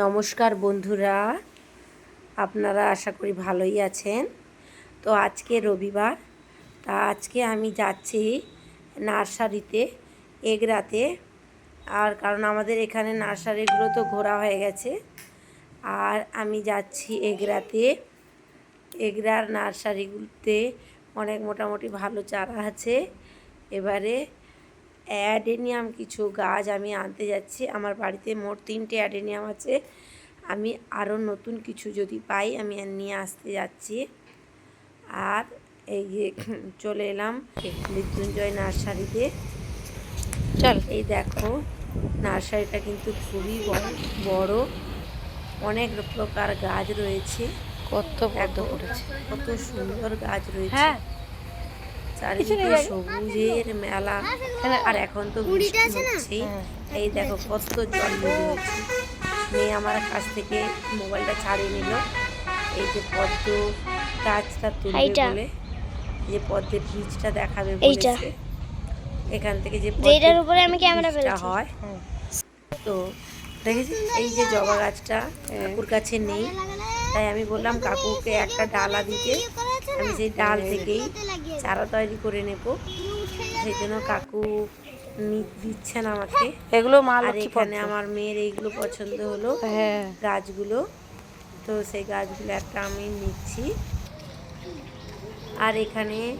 নমস্কার বন্ধুরা, আপনারা আশা করি ভালোই আছেন। তো আজকে রবিবার, তা আজকে আমি যাচ্ছি নার্সারিতে এগরাতে আর কারণ আমাদের এখানে নার্সারিগুলো তো ঘোরা হয়ে গেছে, আর আমি যাচ্ছি এগরাতে এগরার নার্সারিগুলোতে অনেক মোটামুটি ভালো চারা আছে। এবারে অ্যাডেনিয়াম কিছু গাছ আমি আনতে যাচ্ছি। আমার বাড়িতে মোট তিনটে অ্যাডেনিয়াম আছে। আমি আরও নতুন কিছু যদি পাই আমি নিয়ে আসতে যাচ্ছি। আর এই যে চলে এলাম মৃত্যুঞ্জয় নার্সারিতে। চল। এই দেখো নার্সারিটা কিন্তু খুবই বড় অনেক প্রকার গাছ রয়েছে। কত করেছে। কত সুন্দর গাছ রয়েছে। হ্যাঁ। চারিদিকে সবুজের মেলা। আর এখন তো বৃষ্টি হচ্ছেই হ্যাঁ। এই দেখো কত জল হচ্ছে মেয়ে আমার কাছ থেকে মোবাইলটা ছাড়িয়ে নিল। এই যে পদ্ম গাছটা তুলবে। বলে। যে পদ্মের বীজটা দেখাবে বলেছে। এখান থেকে যে পদ্মের উপরে আমি ক্যামেরা ফেলেছি হয়। হ্যাঁ। তো দেখেছি এই যে জবা গাছটা কাকুর কাছে নেই। তাই আমি বললাম কাকুকে একটা ডালা দিতে। আমি সেই ডাল থেকেই চারা তৈরি করে নেব। সেই জন্য কাকু নি- দিচ্ছেন আমাকে। এগুলো মা আর এখানে আমার মেয়ের এইগুলো পছন্দ হলো হ্যাঁ। গাছগুলো। তো সেই গাছগুলো একটা আমি নিচ্ছি। আর এখানে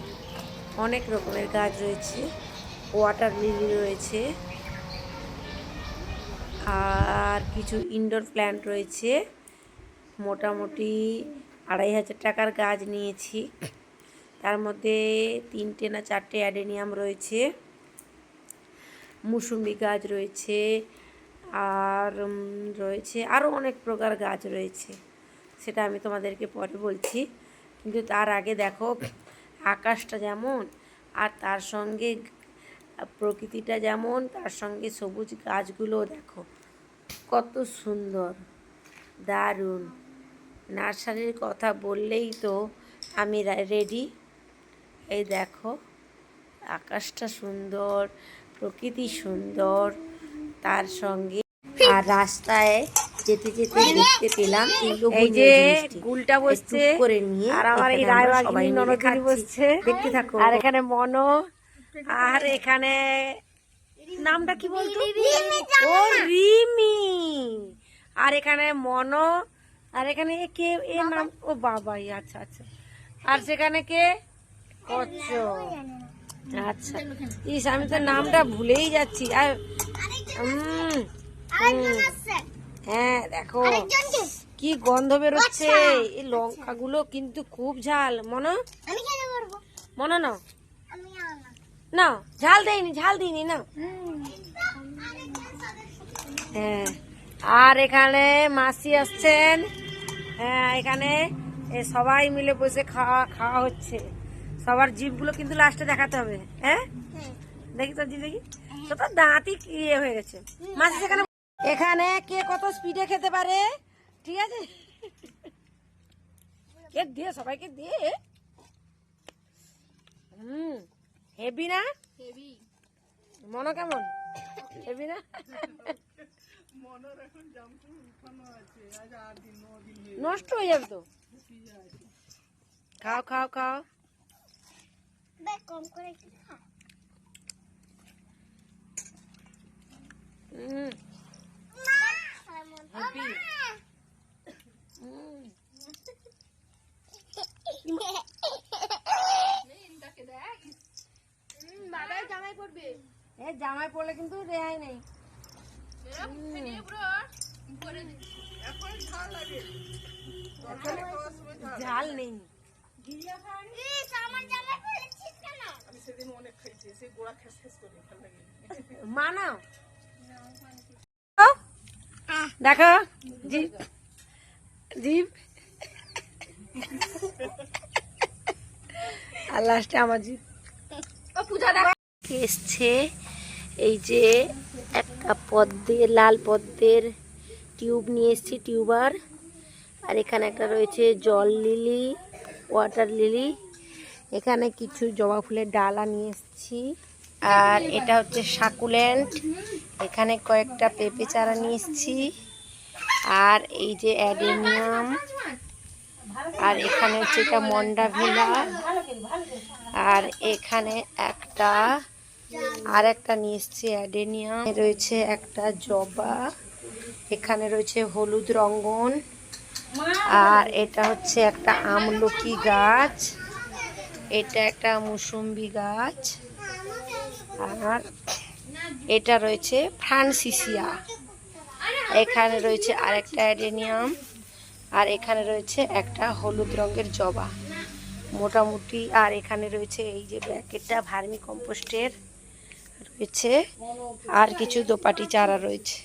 অনেক রকমের গাছ রয়েছে। ওয়াটার লিলি রয়েছে। আর কিছু ইনডোর প্ল্যান্ট রয়েছে। মোটামুটি আড়াই হাজার টাকার গাছ নিয়েছি। তার মধ্যে তিনটে না চারটে অ্যাডেনিয়াম রয়েছে, মুসুম্বি গাছ রয়েছে, আর রয়েছে আরও অনেক প্রকার গাছ রয়েছে। সেটা আমি তোমাদেরকে পরে বলছি। কিন্তু তার আগে দেখো, আকাশটা যেমন, আর তার সঙ্গে প্রকৃতিটা যেমন, তার সঙ্গে সবুজ গাছগুলো দেখো। কত সুন্দর, দারুণ। নার্সারির কথা বললেই তো আমি রেডি এই দেখো আকাশটা সুন্দর প্রকৃতি সুন্দর তার সঙ্গে আর রাস্তায় যেতে যেতে দেখতে পেলাম এই যে গুলটা বসছে করে নিয়ে আর আমার এই রায়বাগিনী ননদিনী বসছে। দেখতে থাকো। আর এখানে মনো। আর এখানে নামটা কি বলতো? ও রিমি। আর এখানে মনো। আর এখানে কে? এ নাম ও বাবাই আচ্ছা আচ্ছা। আর সেখানে কে? আচ্ছা। ইস আমি তো নামটা ভুলেই যাচ্ছি। আর। হ্যাঁ দেখো। কি? গন্ধ বেরোচ্ছে। এই লঙ্কাগুলো কিন্তু খুব ঝাল। মনো? মনো না। না ঝাল দেয়নি ঝাল দিইনি না হ্যাঁ। আর এখানে মাসি আসছেন। হ্যাঁ এখানে সবাই মিলে বসে খাওয়া খাওয়া হচ্ছে। সবার জিভগুলো কিন্তু লাস্টে দেখাতে হবে হ্যাঁ? দেখি তোর জিভ দেখি তো তোর দাঁতই ইয়ে হয়ে গেছে? মাসি সেখানে এখানে কে কত স্পিডে খেতে পারে? ঠিক আছে? কে দিয়ে সবাইকে দিয়ে? হুম হেভি না? হেভি মনো কেমন? হেভি না? নষ্ট হয়ে যাবে তো। খাও খাও খাও। কম করে জামাই পড়বে এ জামাই পড়লে কিন্তু রেহাই নেই। ঝাল নেই। আমার জামাই কেন মানা দেখো জিপ জিপ আর লাস্টে আমার জিপ এসছে এই যে একটা পদ্মের লাল পদ্মের টিউব নিয়ে এসছি টিউবার। আর এখানে একটা রয়েছে জল লিলি ওয়াটার লিলি। এখানে কিছু জবা ফুলের ডালা নিয়ে এসেছি। আর এটা হচ্ছে সাকুল্যান্ড এখানে কয়েকটা পেঁপে চারা নিয়ে এসেছি। আর এই যে অ্যাডেনিয়াম। আর এখানে হচ্ছে এটা মন্ডা ভিলা। আর এখানে একটা আর একটা নিয়ে এসছি অ্যাডেনিয়াম। রয়েছে একটা জবা। এখানে রয়েছে হলুদ রঙ্গন। আর এটা হচ্ছে একটা আমলকি গাছ। এটা একটা মুসম্বি গাছ। আর এটা রয়েছে ফ্রান্সিসিয়া। এখানে রয়েছে আরেকটা অ্যাডেনিয়াম, আর এখানে রয়েছে একটা হলুদ রঙের জবা। মোটামুটি, আর এখানে রয়েছে এই যে ব্যাকেটটা ভার্মি কম্পোস্টের রয়েছে। আর কিছু দোপাটি চারা রয়েছে।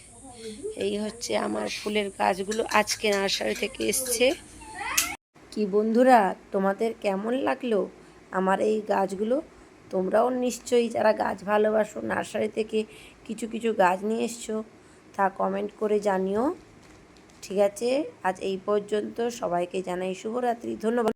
এই হচ্ছে আমার ফুলের গাছগুলো, আজকে নার্সারি থেকে এসছে। কি বন্ধুরা, তোমাদের কেমন লাগল? আমার এই গাছগুলো, তোমরাও নিশ্চয়ই যারা গাছ ভালোবাসো, নার্সারি থেকে কিছু কিছু গাছ নিয়ে এসছো, তা কমেন্ট করে জানিও। ঠিক আছে? আজ এই পর্যন্ত সবাইকে জানাই শুভরাত্রি। ধন্যবাদ।